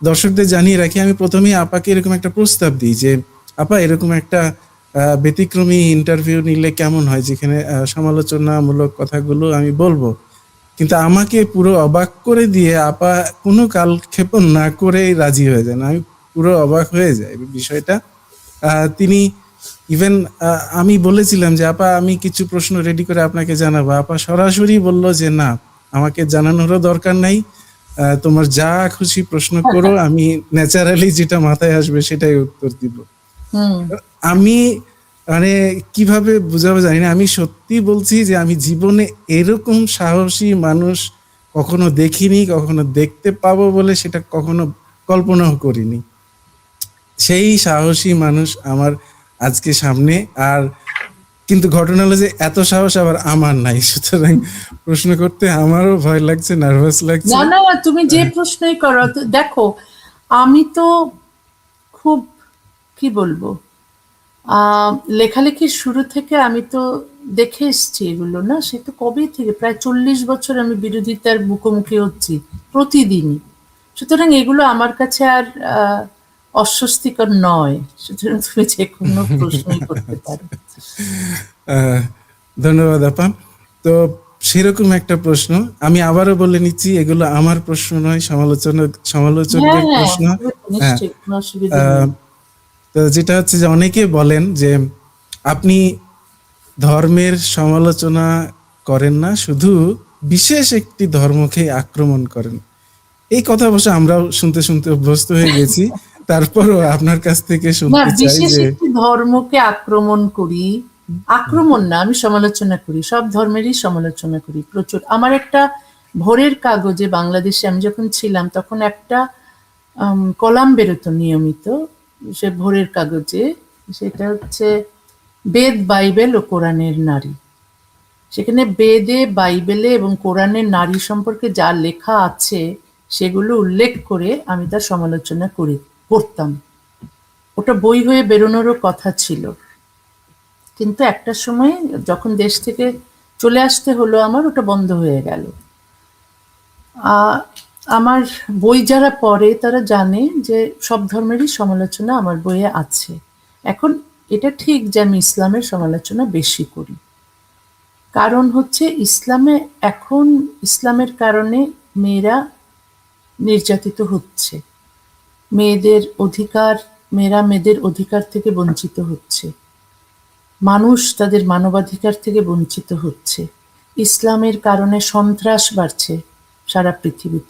দর্শকদের জানিয়ে রাখি, আমি প্রথমেই আপাকে এরকম একটা প্রস্তাব দিই যে, আপা, এরকম একটা ব্যতিক্রমী ইন্টারভিউ নিলে কেমন হয়? যেখানে সমালোচনামূলক কথাগুলো আমি বলব। কিন্তু আমাকে পুরো অবাক করে দিয়ে আপা কোনো কালক্ষেপণ না করেই রাজি হয়ে যান। আমি পুরো অবাক হয়ে যাই বিষয়টা। তিনি ইভেন আমি বলেছিলাম যে, আপা, আমি কিছু প্রশ্ন রেডি করে আপনাকে জানাব। আপা সরাসরি বলল যে, না, আমাকে জানানোরও দরকার নাই। তোমার যা খুশি প্রশ্ন করো আমি ন্যাচারালি যেটা মাথায় আসবে সেটাই উত্তর দিব। আমি মানে কীভাবে বুঝাবো জানি না। আমি সত্যি বলছি যে আমি জীবনে এরকম সাহসী মানুষ কখনো দেখিনি কখনো দেখতে পাবো বলে সেটা কখনো কল্পনাও করিনি। সেই সাহসী মানুষ আমার আজকে সামনে আর কিন্তু ঘটনা হলো যে এত সাহস আবার আমার নাই। সুতরাং প্রশ্ন করতে আমারও ভয় লাগছে নার্ভাস লাগছে। না না, তুমি যে প্রশ্নই করো দেখো, আমি তো খুব, কি বলব লেখালেখির শুরু থেকে আমি তো দেখে এসছি এগুলো, না? সে তো কবে থেকে, প্রায় চল্লিশ বছর আমি বিরোধিতার মুখোমুখি হচ্ছি প্রতিদিনই। সুতরাং এগুলো আমার কাছে আর অস্বস্তিকর নয় সুতরাং তুমি যে কোনো প্রশ্নই করতে পারো। ধন্যবাদ আপা। তো সেরকম একটা প্রশ্ন আমি আবারও বলে নিচ্ছি এগুলো আমার প্রশ্ন নয় সমালোচনা হ্যাঁ সমালোচকদের হ্যাঁ প্রশ্ন। কোনো অসুবিধা আহ, তো যেটা হচ্ছে যে অনেকে বলেন যে আপনি ধর্মের সমালোচনা করেন না শুধু বিশেষ একটি ধর্মকে আক্রমণ করেন। এই কথা অবশ্য আমরাও শুনতে শুনতে অভ্যস্ত হয়ে গেছি। তারপরও আপনার কাছ থেকে শুনতে চাই যে ধর্মকে আক্রমণ করি। আক্রমণ না আমি সমালোচনা করি। সব ধর্মেরই সমালোচনা করি প্রচুর। আমার একটা ভোরের কাগজে বাংলাদেশে আমি যখন ছিলাম তখন একটা কলাম বেরোতো নিয়মিত সে ভোরের কাগজে। সেটা হচ্ছে বেদ বাইবেল ও কোরআনের নারী। সেখানে বেদে বাইবেলে এবং কোরআনের নারী সম্পর্কে যা লেখা আছে সেগুলো উল্লেখ করে আমি তার সমালোচনা করি। করতাম। ওটা বই হয়ে বেরোনোরও কথা ছিল। কিন্তু একটা সময় যখন দেশ থেকে চলে আসতে হলো আমার, ওটা বন্ধ হয়ে গেল। আমার বই যারা পড়ে তারা জানে যে সব ধর্মেরই সমালোচনা আমার বইয়ে আছে। এখন এটা ঠিক যে আমি ইসলামের সমালোচনা বেশি করি। কারণ হচ্ছে ইসলামে এখন, ইসলামের কারণে মেয়েরা নির্যাতিত হচ্ছে। মেয়েদের অধিকার, মেয়েরা মেয়েদের অধিকার থেকে বঞ্চিত হচ্ছে। মানুষ তাদের মানবাধিকার থেকে বঞ্চিত হচ্ছে। ইসলামের কারণে সন্ত্রাস বাড়ছে সারা পৃথিবীতে।